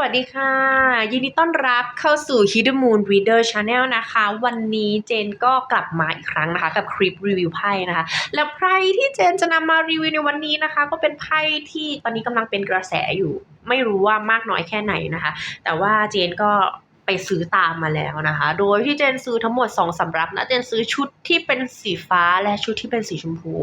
วัสดีค่ะ ยินดีต้อนรับเข้าสู่ Hidden Moon Reader Channel นะคะ วันนี้เจนก็กลับมาอีกครั้งนะคะ กับคลิปรีวิวไพ่นะคะ แล้วไพ่ที่เจนจะนำมารีวิวในวันนี้นะคะ ก็เป็นไพ่ที่ตอนนี้กำลังเป็นกระแสอยู่ ไม่รู้ว่ามากน้อยแค่ไหนนะคะ แต่ว่าเจนก็ ไปซื้อตามมาแล้วนะคะ โดยที่เจนซื้อทั้งหมด 2สำรับนะ เจนซื้อชุดที่เป็นสีฟ้าและชุดที่เป็นสีชมพู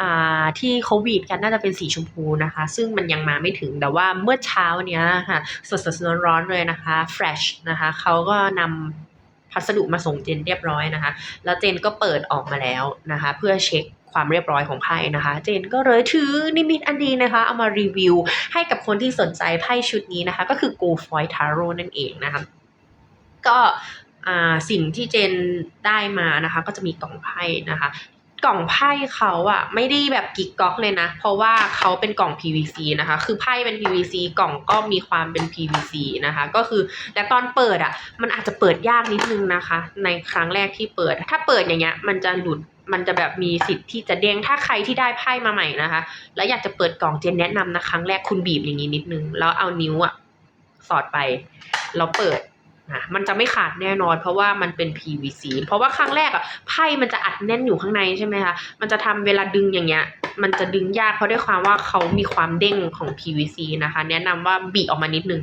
อ่าที่เขาวีดกันน่าจะเป็นสีชมพูนะคะ ซึ่งมันยังมาไม่ถึงแต่ว่าเมื่อเช้าเนี้ยค่ะสดๆร้อนๆเลยนะคะ fresh นะคะเขาก็นำพัสดุมาส่งเจนเรียบร้อยนะคะ แล้วเจนก็เปิดออกมาแล้วนะคะ เพื่อเช็คความเรียบร้อยของไพ่นะคะ เจนก็เลยถือนิมิตอันดีนะคะ เอามารีวิวให้กับคนที่สนใจไพ่ชุดนี้นะคะ ก็คือ Go Foil Tarot นั่นเองนะคะ ก็สิ่งที่เจนได้มานะคะ ก็จะมีกล่องไพ่นะคะกล่องไพ่เขาอะไม่ได้แบบกิ๊กก๊อกเลยนะ เพราะว่าเขาเป็นกล่อง PVC นะคะ คือไพ่เป็น PVC กล่องก็มีความเป็น PVC นะคะ ก็คือแต่ตอนเปิดอะมันอาจจะเปิดยากนิดนึงนะคะ ในครั้งแรกที่เปิด ถ้าเปิดอย่างเงี้ยมันจะหลุดมันจะแบบมีสิทธิ์ที่จะเด้งถ้าใครที่ได้ไพ่มาใหม่นะคะ แล้วอยากจะเปิดกล่องเจนแนะนำนะครั้งแรกคุณบีบอย่างนี้นิดนึงแล้วเอานิ้วอะสอดไปแล้วเปิด อะมันจะไม่ขาดแน่นอน เพราะว่ามันเป็น PVC เพราะว่าครั้งแรกอะไพ่มันจะอัดแน่นอยู่ข้างในใช่ไหมคะมันจะทำเวลาดึงอย่างเงี้ย มันจะดึงยากเพราะด้วยความว่าเขามีความเด้งของ PVC นะคะ แนะนำว่าบีออกมานิดนึง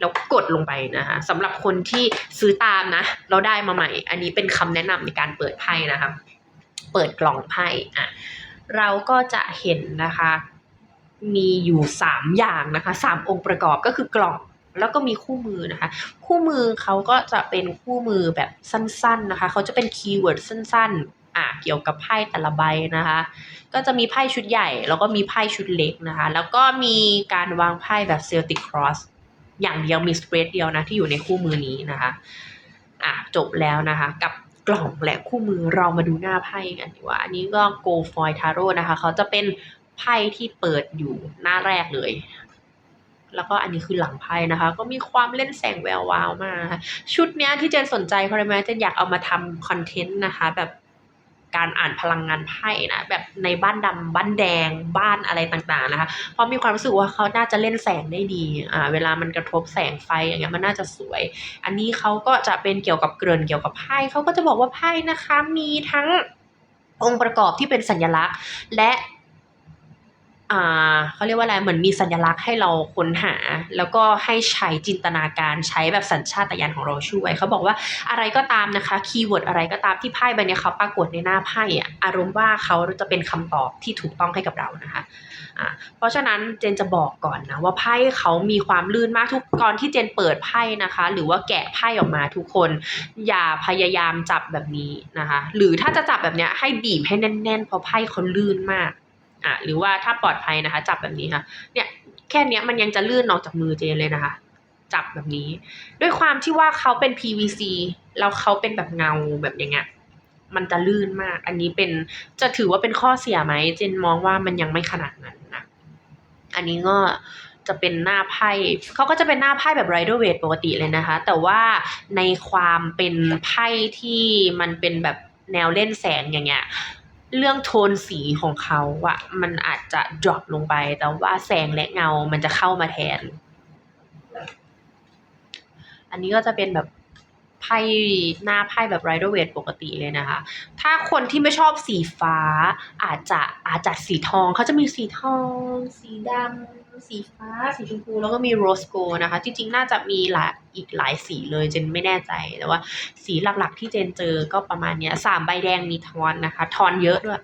แล้วกดลงไปนะคะสำหรับคนที่ซื้อตามนะ เราได้มาใหม่ อันนี้เป็นคำแนะนำในการเปิดไพ่นะคะ เปิดกล่องไพ่อะเราก็จะเห็นนะคะ มีอยู่สามอย่างนะคะสามองค์ประกอบก็คือกล่อง แล้วก็มีคู่มือนะคะ คู่มือเขาก็จะเป็นคู่มือแบบสั้นๆนะคะ เขาจะเป็นคีย์เวิร์ดสั้นๆอะเกี่ยวกับไพ่แต่ละใบนะคะ ก็จะมีไพ่ชุดใหญ่ แล้วก็มีไพ่ชุดเล็กนะคะ แล้วก็มีการวางไพ่แบบ Celtic Cross อย่างเดียวมีสเปรดเดียวนะที่อยู่ในคู่มือนี้นะคะอะจบแล้วนะคะกับกล่องและคู่มือเรามาดูหน้าไพ่กันดีกว่า อันนี้ก็ Go Foil Tarot นะคะ เขาจะเป็นไพ่ที่เปิดอยู่หน้าแรกเลย แล้วก็อันนี้คือหลังไพ่นะคะ ก็มีความเล่นแสงแวววาวมากชุดเนี้ยที่เจนสนใจเพราะอะไรไหมเจนอยากเอามาทำคอนเทนต์นะคะ แบบการอ่านพลังงานไพ่นะแบบในบ้านดำบ้านแดงบ้านอะไรต่างๆนะคะเพราะมีความรู้สึกว่าเขาน่าจะเล่นแสงได้ดีอ่าเวลามันกระทบแสงไฟอย่างเงี้ยมันน่าจะสวย อันนี้เขาก็จะเป็นเกี่ยวกับเกริ่นเกี่ยวกับไพ่เขาก็จะบอกว่าไพ่นะคะมีทั้งองค์ประกอบที่เป็นสัญลักษณ์ และ อ่าเขาเรียกว่าอะไรเหมือนมีสัญลักษณ์ให้เราค้นหา แล้วก็ให้ใช้จินตนาการใช้แบบสัญชาตญาณของเราช่วย เขาบอกว่าอะไรก็ตามนะคะคีย์เวิร์ดอะไรก็ตามที่ไพ่ใบนี้เขาปรากฏในหน้าไพ่อะอารมณ์ว่าเขาจะเป็นคำตอบที่ถูกต้องให้กับเรานะคะอ่าเพราะฉะนั้นเจนจะบอกก่อนนะว่าไพ่เขามีความลื่นมากทุกก่อนที่เจนเปิดไพ่นะคะ หรือว่าแกะไพ่ออกมาทุกคน อย่าพยายามจับแบบนี้นะคะ หรือถ้าจะจับแบบเนี้ยให้บีบให้แน่นๆเพราะไพ่เขาลื่นมาก อะหรือว่าถ้าปลอดภัยนะคะ จับแบบนี้ค่ะ เนี่ยแค่เนี้ยมันยังจะลื่นออกจากมือเจนเลยนะคะ จับแบบนี้ ด้วยความที่ว่าเขาเป็น PVC แล้วเขาเป็นแบบเงาแบบอย่างเงี้ยมันจะลื่นมาก อันนี้เป็นจะถือว่าเป็นข้อเสียไหมเจนมองว่ามันยังไม่ขนาดนั้นนะ อันนี้ก็จะเป็นหน้าไพ่เขาก็จะเป็นหน้าไพ่แบบไรเดอร์เวทปกติเลยนะคะ แต่ว่าในความเป็นไพ่ที่มันเป็นแบบแนวเล่นแสงอย่างเงี้ย เรื่องโทนสีของเขาอะมันอาจจะ drop ลงไป แต่ว่าแสงและเงามันจะเข้ามาแทน อันนี้ก็จะเป็นแบบ ไพ่หน้าไพ่แบบ Rider Waite ปกติเลยนะคะ ถ้าคนที่ไม่ชอบสีฟ้าอาจจะอาจจัดสีทองเขาจะมีสีทอง สีดำสีฟ้า สีชมพูแล้วก็มีโรสโกนะคะ จริงๆ น่าจะมีหลายอีกหลายสีเลยเจนไม่แน่ใจแต่ว่า สีหลักๆที่เจนเจอก็ประมาณเนี้ยสามใบแดงมีทอนนะคะ ทอนเยอะด้วย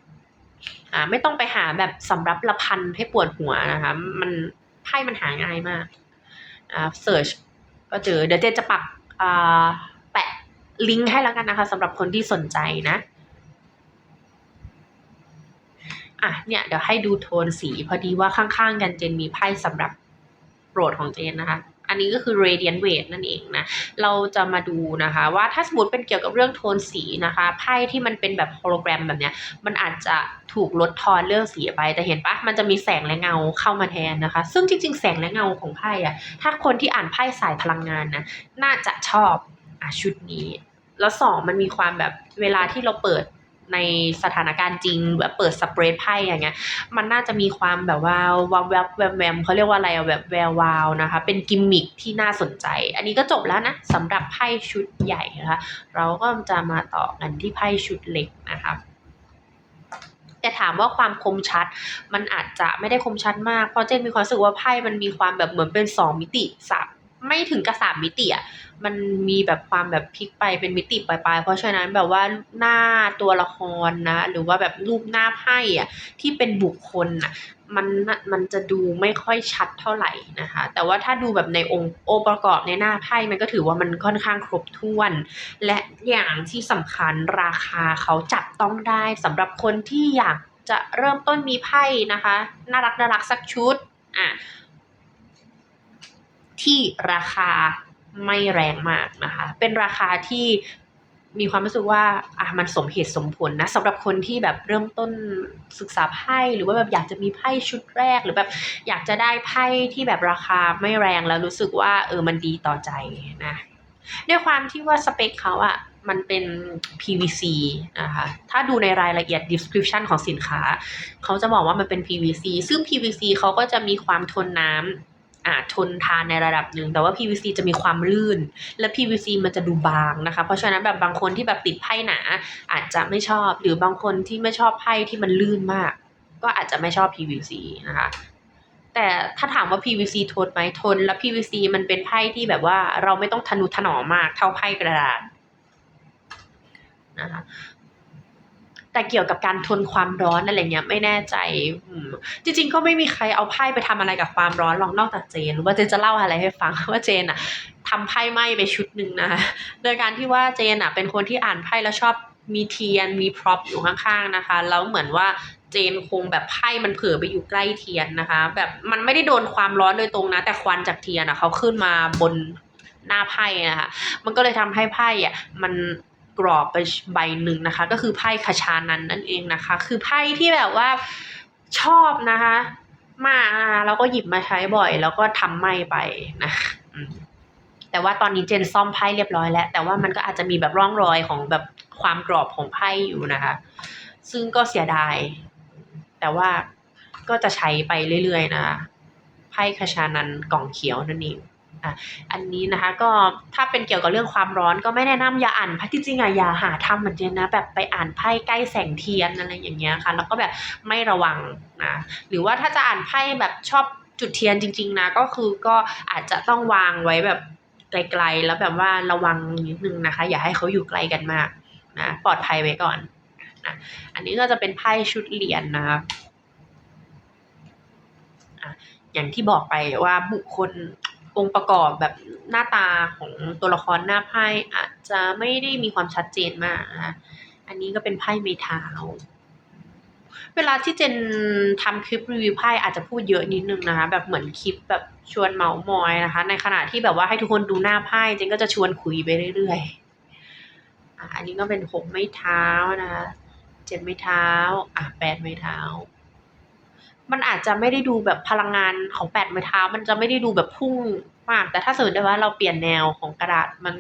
อ่าไม่ต้องไปหาแบบสำรับละพันให้ปวดหัวนะคะ มันไพ่มันหาง่ายมากอ่าเสิร์ชก็เจอเดี๋ยวเจนจะปักอ่า ลิงก์ให้แล้วกันนะคะสำหรับคนที่สนใจนะอะเนี่ยเดี๋ยวให้ดูโทนสีพอดีว่าข้างๆกันเจนมีไพ่สำหรับโปรดของเจนนะคะ อันนี้ก็คือ radiant weight นั่นเองนะ เราจะมาดูนะคะ ว่าถ้าสมมติเป็นเกี่ยวกับเรื่องโทนสีนะคะไพ่ที่มันเป็นแบบโฮโลแกรมแบบเนี้ย มันอาจจะถูกลดทอนเรื่องสีไป แต่เห็นปะมันจะมีแสงและเงาเข้ามาแทนนะคะ ซึ่งจริง ๆ แสงและเงาของไพ่อะถ้าคนที่อ่านไพ่สายพลังงานนะน่าจะชอบ อะชุดนี้ แล้วสองมันมีความแบบเวลาที่เราเปิดในสถานการณ์จริงแบบเปิดสเปรดไพ่อย่างเงี้ย มันน่าจะมีความแบบว่าวาวแวบแวมแวมเขาเรียกว่าอะไรอะแบบแวววาวนะคะ เป็นกิมมิคที่น่าสนใจ อันนี้ก็จบแล้วนะสำหรับไพ่ชุดใหญ่นะคะ เราก็จะมาต่อกันที่ไพ่ชุดเล็กนะคะแต่ถามว่าความคมชัด มันอาจจะไม่ได้คมชัดมาก เพราะเจนมีความรู้สึกว่าไพ่มันมีความแบบเหมือนเป็นสองมิติสาม ไม่ถึงกับสามมิติอะมันมีแบบความแบบพลิกไปเป็นมิติปลายๆ เพราะฉะนั้นแบบว่าหน้าตัวละครนะ หรือว่าแบบรูปหน้าไพ่อะที่เป็นบุคคลอะมันมันจะดูไม่ค่อยชัดเท่าไหร่นะคะ แต่ว่าถ้าดูแบบในองค์องค์ประกอบในหน้าไพ่มันก็ถือว่ามันค่อนข้างครบถ้วน และอย่างที่สำคัญราคาเขาจับต้องได้สำหรับคนที่อยากจะเริ่มต้นมีไพ่นะคะ น่ารักน่ารักสักชุดอะ ที่ราคาไม่แรงมากนะคะ เป็นราคาที่มีความรู้สึกว่าอะมันสมเหตุสมผลนะสำหรับคนที่แบบเริ่มต้นศึกษาไพ่หรือว่าแบบอยากจะมีไพ่ชุดแรก หรือแบบอยากจะได้ไพ่ที่แบบราคาไม่แรงแล้วรู้สึกว่า เออมันดีต่อใจนะด้วยความที่ว่าสเปคเขาอะมันเป็น PVC นะคะ ถ้าดูในรายละเอียด description ของสินค้า เขาจะบอกว่ามันเป็น PVC ซึ่ง PVC เขาก็จะมีความทนน้ำ อ่าทนทานในระดับหนึ่งแต่ว่า PVC จะมีความลื่น และ PVC มันจะดูบางนะคะ เพราะฉะนั้นแบบบางคนที่แบบติดไพ่หนา อาจจะไม่ชอบหรือบางคนที่ไม่ชอบไพ่ที่มันลื่นมาก ก็อาจจะไม่ชอบ PVC นะคะแต่ถ้าถามว่า PVC ทนไหมทน และ PVC มันเป็นไพ่ที่แบบว่าเราไม่ต้องทนุถนอมมากเท่าไพ่กระดาษนะคะ แต่เกี่ยวกับการทนความร้อนอะไรเงี้ยไม่แน่ใจจริง ๆ ก็ไม่มีใครเอาไพ่ไปทำอะไรกับความร้อนหรอกนอกจากเจนหรือว่าเจนจะเล่าอะไรให้ฟังว่าเจนอะทำไพ่ไหม้ไปชุดหนึ่งนะคะโดยการที่ว่าเจนอะเป็นคนที่อ่านไพ่แล้วชอบมีเทียนมีพร็อพอยู่ข้างๆนะคะแล้วเหมือนว่าเจนคงแบบไพ่มันเผลอไปอยู่ใกล้เทียนนะคะ แบบมันไม่ได้โดนความร้อนโดยตรงนะ แต่ควันจากเทียนอะเขาขึ้นมาบนหน้าไพ่นะคะ มันก็เลยทำให้ไพ่อะมัน กรอบไปใบหนึ่งนะคะ ก็คือไพ่คชานันนั่นเองนะคะ คือไพ่ที่แบบว่าชอบนะคะ มากนะคะแล้วก็หยิบมาใช้บ่อย แล้วก็ทำไหม้ไปนะแต่ว่าตอนนี้เจนซ่อมไพ่เรียบร้อยแล้ว แต่ว่ามันก็อาจจะมีแบบร่องรอยของแบบความกรอบของไพ่อยู่นะคะ ซึ่งก็เสียดาย แต่ว่าก็จะใช้ไปเรื่อยๆนะคะไพ่คชานันกล่องเขียวนั่นเอง อะอันนี้นะคะก็ถ้าเป็นเกี่ยวกับเรื่องความร้อนก็ไม่แนะนำอย่าอ่านไพ่ที่จริงอะอย่าหาทำเหมือนเจนนะแบบไปอ่านไพ่ใกล้แสงเทียนอะไรอย่างเงี้ยค่ะ แล้วก็แบบไม่ระวังนะหรือว่าถ้าจะอ่านไพ่แบบชอบจุดเทียนจริง ๆนะก็คือก็อาจจะต้องวางไว้แบบไกลๆแล้วแบบว่าระวังนิดนึงนะคะ อย่าให้เขาอยู่ใกล้กันมากนะปลอดภัยไว้ก่อนนะอันนี้ก็จะเป็นไพ่ชุดเหรียญนะคะอะอย่างที่บอกไปว่าบุคคล องค์ประกอบแบบหน้าตาของตัวละครหน้าไพ่อาจจะไม่ได้มีความชัดเจนมากนะคะอันนี้ก็เป็นไพ่เมทาวเวลาที่เจนทำคลิปรีวิวไพ่อาจจะพูดเยอะนิดนึงนะคะ แบบเหมือนคลิปแบบชวนเมามอยนะคะ ในขณะที่แบบว่าให้ทุกคนดูหน้าไพ่เจนก็จะชวนคุยไปเรื่อยๆอันนี้ก็เป็นหกไม้เท้านะคะเจ็ดไม้เท้า อะแปดไม้เท้า มันอาจจะไม่ได้ดูแบบพลังงานของแปดไม้เท้า มันจะไม่ได้ดูแบบพุ่งมาก แต่ถ้าสมมติว่าเราเปลี่ยนแนวของกระดาษมัน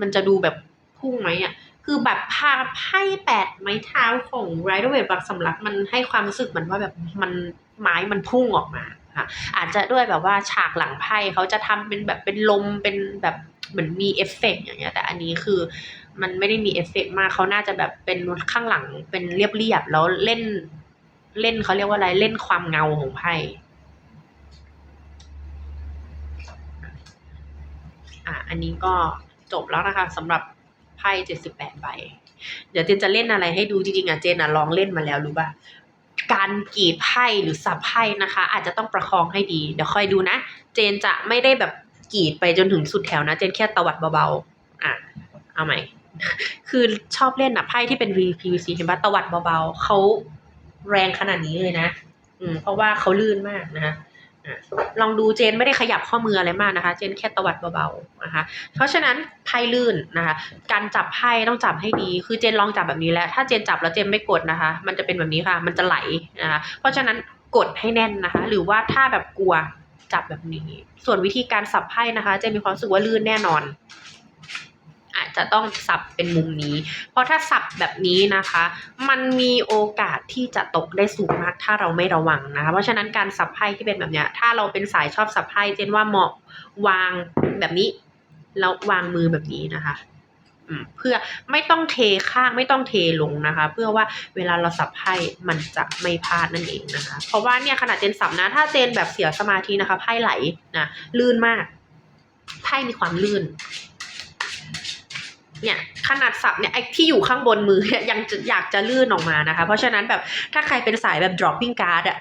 มันจะดูแบบพุ่งไหมอะคือแบบพาไพ่แปดไม้เท้าของไรเดอร์เวทบางสำลักมันให้ความรู้สึกเหมือนว่าแบบมันไม้มันพุ่งออกมาค่ะ อาจจะด้วยแบบว่าฉากหลังไพ่เขาจะทำเป็นแบบเป็นลมเป็นแบบเหมือนมีเอฟเฟกต์อย่างเงี้ย แต่อันนี้คือมันไม่ได้มีเอฟเฟกต์มากเขาน่าจะแบบเป็นข้างหลังเป็นเรียบๆแล้วเล่น เล่นเขาเรียกว่าอะไรเล่นความเงาของไพ่อะอันนี้ก็จบแล้วนะคะสำหรับไพ่เจ็ดสิบแปดใบ เดี๋ยวเจนจะเล่นอะไรให้ดูจริงๆอะเจนอะลองเล่นมาแล้วรู้ป่ะการกรีดไพ่หรือสับไพ่นะคะ อาจจะต้องประคองให้ดี เดี๋ยวค่อยดูนะ เจนจะไม่ได้แบบกรีดไปจนถึงสุดแถวนะ เจนแค่ตวัดเบาๆ อะ เอาใหม่ คือชอบเล่นอะไพ่ที่เป็น PVC เห็นปะตวัดเบาๆเขา แรงขนาดนี้เลยนะ อืม เพราะว่าเขาลื่นมากนะคะลองดูเจนไม่ได้ขยับข้อมืออะไรมากนะคะ เจนแค่ตวัดเบาๆนะคะ เพราะฉะนั้นไพ่ลื่นนะคะ การจับไพ่ต้องจับให้ดี คือเจนลองจับแบบนี้แล้ว ถ้าเจนจับแล้วเจนไม่กดนะคะ มันจะเป็นแบบนี้ค่ะ มันจะไหลนะคะ เพราะฉะนั้นกดให้แน่นนะคะ หรือว่าถ้าแบบกลัวจับแบบนี้ ส่วนวิธีการสับไพ่นะคะ เจนมีความรู้สึกว่าลื่นแน่นอน อาจจะต้องสับเป็นมุมนี้ เพราะถ้าสับแบบนี้นะคะ มันมีโอกาสที่จะตกได้สูงมากถ้าเราไม่ระวังนะคะเพราะฉะนั้นการสับไพ่ที่เป็นแบบเนี้ย ถ้าเราเป็นสายชอบสับไพ่เจนว่าเหมาะวางแบบนี้แล้ววางมือแบบนี้นะคะเพื่อไม่ต้องเทข้างไม่ต้องเทลงนะคะ เพื่อว่าเวลาเราสับไพ่มันจะไม่พลาดนั่นเองนะคะ เพราะว่าเนี่ยขนาดเจนสับนะ ถ้าเจนแบบเสียสมาธินะคะไพ่ไหลนะลื่นมากไพ่มีความลื่น เนี่ยขนาดสับเนี่ยไอ้ที่อยู่ข้างบนมือเนี่ยยังอยากจะลื่นออกมานะคะ เพราะฉะนั้นแบบถ้าใครเป็นสายแบบ dropping card อะ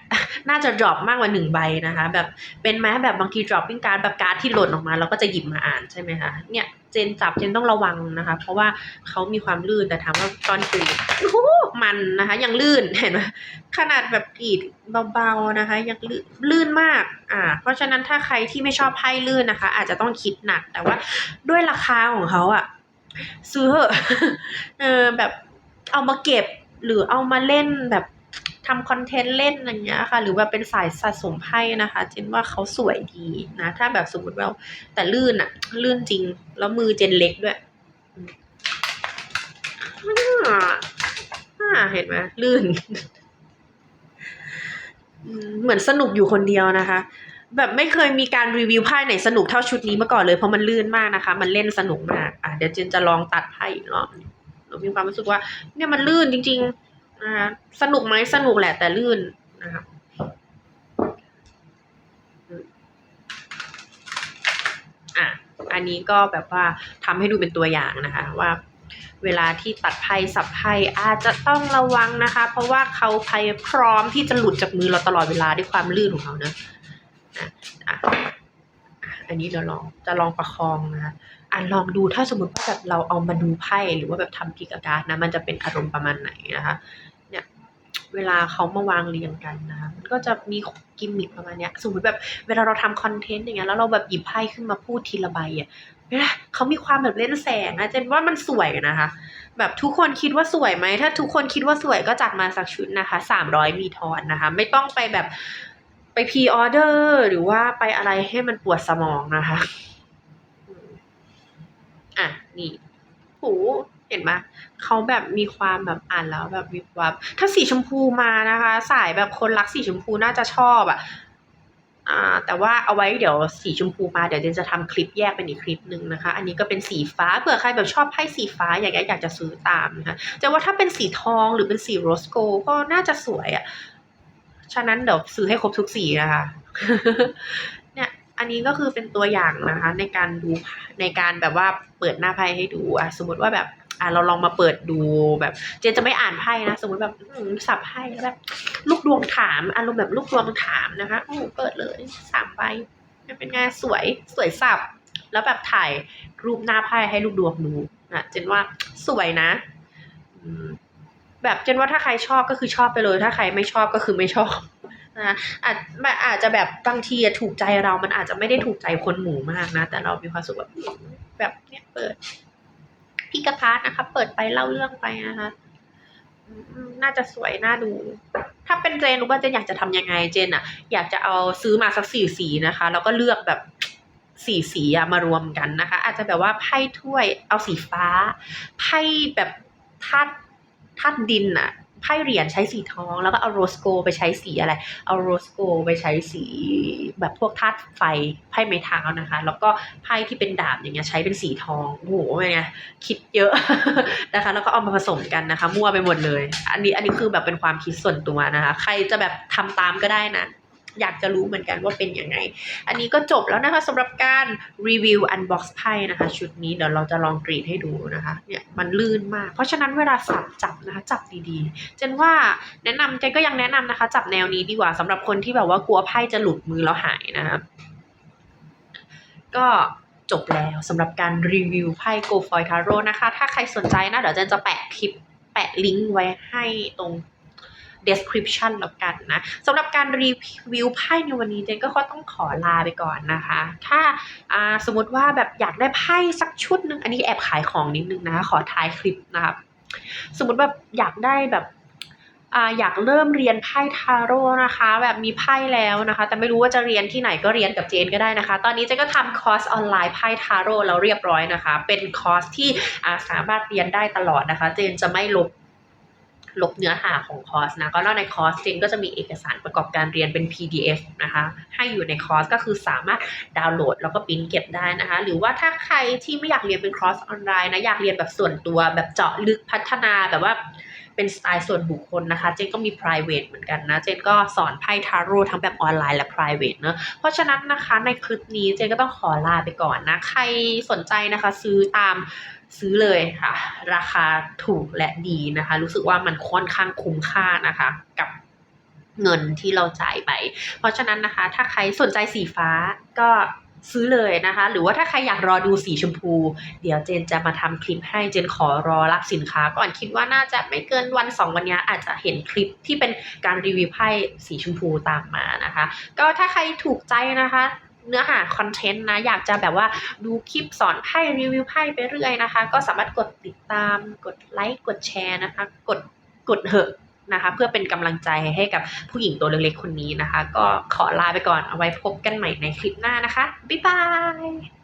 น่าจะ drop มากกว่าหนึ่งใบนะคะ แบบเป็นไหมแบบบางที dropping card แบบการ์ดที่หล่นออกมาเราก็จะหยิบมาอ่านใช่ไหมคะเนี่ยเจนจับเจนต้องระวังนะคะ เพราะว่าเขามีความลื่นแต่ถามว่าตอนกรีดโอ้มันนะคะ ยังลื่นเห็นไหมขนาดแบบกรีดเบาๆนะคะ ยังลื่นลื่นมากอ่า เพราะฉะนั้นถ้าใครที่ไม่ชอบไพ่ลื่นนะคะ อาจจะต้องคิดหนักแต่ว่าด้วยราคาของเขาอะ ซื้อเอะเออแบบเอามาเก็บหรือเอามาเล่นแบบทำคอนเทนต์เล่นอะไรเงี้ยค่ะ หรือว่าเป็นสายสะสมไพ่นะคะเจนว่าเขาสวยดีนะ ถ้าแบบสมมติว่าแต่ลื่นอะลื่นจริง แล้วมือเจนเล็กด้วยอ่าเห็นไหมลื่น เหมือนสนุกอยู่คนเดียวนะคะ แบบไม่เคยมีการรีวิวไพ่ไหนสนุกเท่าชุดนี้มาก่อนเลย เพราะมันลื่นมากนะคะ มันเล่นสนุกมากอะเดี๋ยวเจนจะลองตัดไพ่อีกรอบหนึ่งหนูมีความรู้สึกว่า เนี่ยมันลื่นจริงๆนะคะสนุกไหมสนุกแหละแต่ลื่นนะคะอะอันนี้ก็แบบว่าทำให้ดูเป็นตัวอย่างนะคะ ว่าเวลาที่ตัดไพ่สับไพ่อาจจะต้องระวังนะคะ เพราะว่าเขาไพ่พร้อมที่จะหลุดจากมือเราตลอดเวลาด้วยความลื่นของเขาเนะ อันนี้เราลองจะลองประคองนะคะอะลองดูถ้าสมมติว่าแบบเราเอามาดูไพ่หรือว่าแบบทำกิจการนะ มันจะเป็นอารมณ์ประมาณไหนนะคะ เนี่ยเวลาเขามาวางเรียงกันนะ มันก็จะมีกิมมิคประมาณเนี้ย สมมติแบบเวลาเราทำคอนเทนต์อย่างเงี้ยแล้วเราแบบหยิบไพ่ขึ้นมาพูดทีละใบอะเวลาเขามีความแบบเล่นแสงนะเจนว่ามันสวยนะคะ แบบทุกคนคิดว่าสวยไหม ถ้าทุกคนคิดว่าสวยก็จัดมาสักชุดนะคะสามร้อยมีทอนนะคะ ไม่ต้องไปแบบ ไปพรีออเดอร์หรือว่าไปอะไรให้มันปวดสมองนะคะ อะ นี่โหเห็นไหมเขาแบบมีความแบบอ่านแล้วแบบวิบวับ ถ้าสีชมพูมานะคะ สายแบบคนรักสีชมพูน่าจะชอบอะอ่า แต่ว่าเอาไว้เดี๋ยวสีชมพูมาเดี๋ยวเจนจะทำคลิปแยกเป็นอีกคลิปหนึ่งนะคะ อันนี้ก็เป็นสีฟ้าเผื่อใครแบบชอบไพ่สีฟ้าอยากอยากจะซื้อตามนะคะแต่ว่าถ้าเป็นสีทองหรือเป็นสีโรสโกก็น่าจะสวยอะ ฉะนั้นเดี๋ยวซื้อให้ครบทุกสีนะคะ เนี่ยอันนี้ก็คือเป็นตัวอย่างนะคะ ในการดูในการแบบว่าเปิดหน้าไพ่ให้ดูอะสมมติว่าแบบอะเราลองมาเปิดดูแบบ เจนจะไม่อ่านไพ่นะ สมมติแบบสับไพ่แล้วแบบ ลูกดวงถามอารมณ์แบบลูกดวงถามนะคะโอ้เปิดเลยสามใบเป็นไงสวยสวยสับ แล้วแบบถ่ายรูปหน้าไพ่ให้ลูกดวงดูนะเจนว่าสวยนะ อืม แบบเจนว่าถ้าใครชอบก็คือชอบไปเลย ถ้าใครไม่ชอบก็คือไม่ชอบนะอาจมันอาจจะแบบบางทีถูกใจเรา มันอาจจะไม่ได้ถูกใจคนหมู่มากนะ แต่เรามีความสุขแบบแบบเนี้ยเปิด พี่กระพารนะคะ เปิดไปเล่าเรื่องไปนะคะ น่าจะสวยน่าดู ถ้าเป็นเจนรู้ว่าเจนอยากจะทำยังไงเจนอะอยากจะเอาซื้อมาสักสี่สีนะคะ แล้วก็เลือกแบบสี่สีอะมารวมกันนะคะ อาจจะแบบว่าไพ่ถ้วยเอาสีฟ้า ไพ่แบบธาตุ ธาตุดินอะไพ่เหรียญใช้สีทอง แล้วก็เอาโรสโกไปใช้สีอะไร เอาโรสโกไปใช้สีแบบพวกธาตุไฟไพ่ไม้เท้านะคะ แล้วก็ไพ่ที่เป็นดาบอย่างเงี้ยใช้เป็นสีทองโอ้โหเป็นไงคิดเยอะนะคะ แล้วก็เอามาผสมกันนะคะ มั่วไปหมดเลย อันนี้อันนี้คือแบบเป็นความคิดส่วนตัวนะคะ ใครจะแบบทำตามก็ได้นะ อยากจะรู้เหมือนกันว่าเป็นยังไง อันนี้ก็จบแล้วนะคะสำหรับการรีวิว unbox ไพ่นะคะชุดนี้เดี๋ยวเราจะลองกรีดให้ดูนะคะเนี่ยมันลื่นมาก เพราะฉะนั้นเวลาสับจับนะคะจับดีๆเจนว่าแนะนำเจนก็ยังแนะนำนะคะ จับแนวนี้ดีกว่าสำหรับคนที่แบบว่ากลัวไพ่จะหลุดมือแล้วหายนะคะก็จบแล้วสำหรับการรีวิวไพ่ Go f o i Tarot นะคะ ถ้าใครสนใจนะเดี๋ยวเจนจะแปะคลิปแปะลิงก์ไว้ให้ตรง description แล้วกันนะสำหรับการรีวิวไพ่ในวันนี้เจนก็ต้องขอลาไปก่อนนะคะ ถ้าสมมติว่าแบบอยากได้ไพ่สักชุดหนึ่งอันนี้แอบขายของนิดนึงนะคะขอท้ายคลิปนะครับสมมติแบบอยากได้แบบอยากเริ่มเรียนไพ่ทาโร่นะคะ แบบมีไพ่แล้วนะคะ แต่ไม่รู้ว่าจะเรียนที่ไหนก็เรียนกับเจนก็ได้นะคะ ตอนนี้เจนก็ทำคอร์สออนไลน์ไพ่ทาโร่แล้วเรียบร้อยนะคะ เป็นคอร์สที่สามารถเรียนได้ตลอดนะคะ เจนจะไม่ลบ ลบเนื้อหาของคอร์สนะก็นอกในคอร์สเจนก็จะมีเอกสารประกอบการเรียนเป็น PDF นะคะให้อยู่ในคอร์สก็คือสามารถดาวน์โหลดแล้วก็ปริ้นเก็บได้นะคะ หรือว่าถ้าใครที่ไม่อยากเรียนเป็นคอร์สออนไลน์นะอยากเรียนแบบส่วนตัวแบบเจาะลึกพัฒนาแบบว่าเป็นสไตล์ส่วนบุคคลนะคะ เจนก็มี private เหมือนกันนะ เจนก็สอนไพ่ทาโร่ทั้งแบบออนไลน์และ private เนอะเพราะฉะนั้นนะคะในคลิปนี้เจนก็ต้องขอลาไปก่อนนะ ใครสนใจนะคะซื้อตาม ซื้อเลยค่ะ ราคาถูกและดีนะคะ รู้สึกว่ามันค่อนข้างคุ้มค่านะคะ กับเงินที่เราจ่ายไป เพราะฉะนั้นนะคะ ถ้าใครสนใจสีฟ้าก็ซื้อเลยนะคะ หรือว่าถ้าใครอยากรอดูสีชมพู เดี๋ยวเจนจะมาทำคลิปให้เจนขอรอรับสินค้า ก่อนคิดว่าน่าจะไม่เกินวันสองวันนี้อาจจะเห็นคลิปที่เป็นการรีวิวไพ่สีชมพูตามมานะคะ ก็ถ้าใครถูกใจนะคะ เนื้อหาคอนเทนต์นะ อยากจะแบบว่าดูคลิปสอนไพ่รีวิวไพ่ไปเรื่อยนะคะ ก็สามารถกดติดตามกดไลค์กดแชร์นะคะ กดกดเหอะนะคะเพื่อเป็นกำลังใจให้กับผู้หญิงตัวเล็กๆคนนี้นะคะ ก็ขอลาไปก่อนเอาไว้พบกันใหม่ในคลิปหน้านะคะ บ๊ายบาย